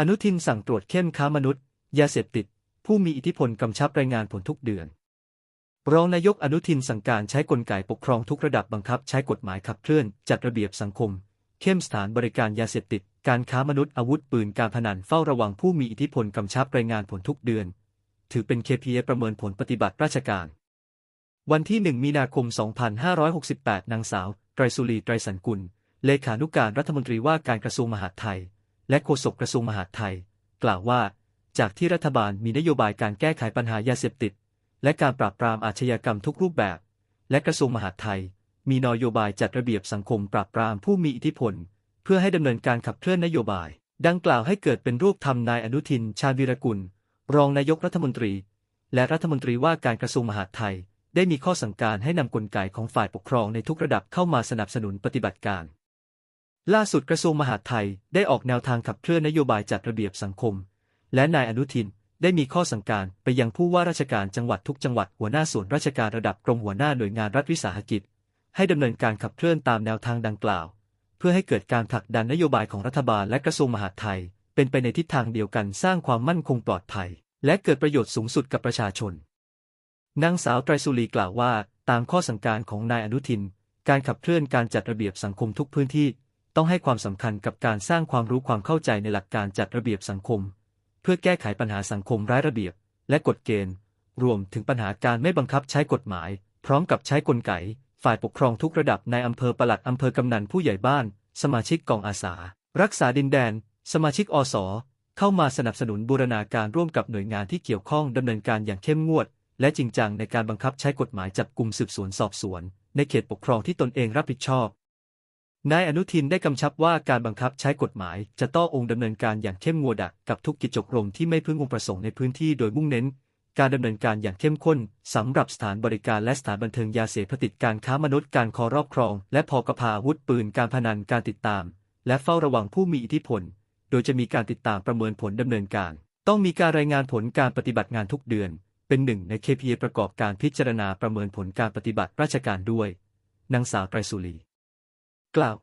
อนุทินสั่งตรวจเข้มค้ามนุษย์ ยาเสพติด ผู้มีอิทธิพลกำชับรายงานผลทุกเดือน รองนายกอนุทินสั่งการใช้กลไกปกครองทุกระดับบังคับ ใช้กฎหมายขับเคลื่อนจัดระเบียบสังคม เข้มสถานบริการยาเสพติด การค้ามนุษย์อาวุธปืนการพนันเฝ้าระวังผู้มีอิทธิพลกำชับรายงานผลทุกเดือน ถือเป็น KPI ประเมินผลปฏิบัติราชการ วันที่ 1 มีนาคม 2568 นางสาว ไตรสุรีไตรสันกุล เลขานุการรัฐมนตรีว่าการกระทรวงมหาดไทย และโฆษกกระทรวงมหาดไทย กล่าวว่า จากที่รัฐบาลมีนโยบายการแก้ไขปัญหายาเสพติด และการปราบปรามอาชญากรรมทุกรูปแบบ และกระทรวงมหาดไทย มีนโยบายจัดระเบียบสังคมปราบปรามผู้มีอิทธิพล เพื่อให้ดำเนินการขับเคลื่อนนโยบาย ดังกล่าวให้เกิดเป็นรูปธรรมนายอนุทิน ชาญวีรกุล รองนายกรัฐมนตรี และรัฐมนตรีว่าการกระทรวงมหาดไทย ได้มีข้อสั่งการให้นำกลไกของฝ่ายปกครองในทุกระดับเข้ามาสนับสนุนปฏิบัติการ ล่าสุดกระทรวงมหาดไทยได้ออกแนวทางขับเคลื่อนนโยบายจัดระเบียบสังคม และนายอนุทินได้มีข้อสั่งการไปยังผู้ว่าราชการจังหวัดทุกจังหวัดหัวหน้าส่วนราชการระดับกรมหัวหน้าหน่วยงานรัฐวิสาหกิจ ให้ดำเนินการขับเคลื่อนตามแนวทางดังกล่าว เพื่อให้เกิดการผลักดันนโยบายของรัฐบาลและกระทรวงมหาดไทย เป็นไปในทิศทางเดียวกันสร้างความมั่นคงปลอดภัย และเกิดประโยชน์สูงสุดกับประชาชนนางสาวไตรสุรีกล่าวว่า ตามข้อสั่งการของนายอนุทิน การขับเคลื่อนการจัดระเบียบสังคมทุกพื้นที่ ต้องให้ความสำคัญกับการสร้างความรู้ความเข้าใจในหลักการจัดระเบียบสังคม เพื่อแก้ไขปัญหาสังคมร้ายระเบียบ และกฎเกณฑ์ รวมถึงปัญหาการไม่บังคับใช้กฎหมาย พร้อมกับใช้กลไก ฝ่ายปกครองทุกระดับในอำเภอปลัดอำเภอกำนันผู้ใหญ่บ้าน สมาชิกกองอาสา รักษาดินแดน สมาชิกอสเข้ามาสนับสนุนบูรณาการร่วมกับหน่วยงานที่เกี่ยวข้องดำเนินการอย่างเข้มงวด และจริงจังในการบังคับใช้กฎหมายจับกลุ่มสืบสวนสอบสวน ในเขตปกครองที่ตนเองรับผิดชอบ นายอนุทินได้กำชับว่าการบังคับใช้กฎหมาย จะต้ององค์ดำเนินการอย่างเข้มงวดกับทุกกิจกรมที่ไม่พึงองค์ประสงค์ในพื้นที่โดยมุ่งเน้น การดำเนินการอย่างเข้มข้นสำหรับสถานบริการและสถานบันเทิงยาเสพติดการค้ามนุษย์การคอรอบครอง และพอกระพาอาวุธปืนการพนันการติดตาม และเฝ้าระวังผู้มีอิทธิพล โดยจะมีการติดตามประเมินผลดำเนินการ ต้องมีการรายงานผลการปฏิบัติงานทุกเดือน เป็นหนึ่งใน KPI ประกอบการพิจารณาประเมินผลการปฏิบัติราชการด้วยนางสาวไตรสุรี กล่าว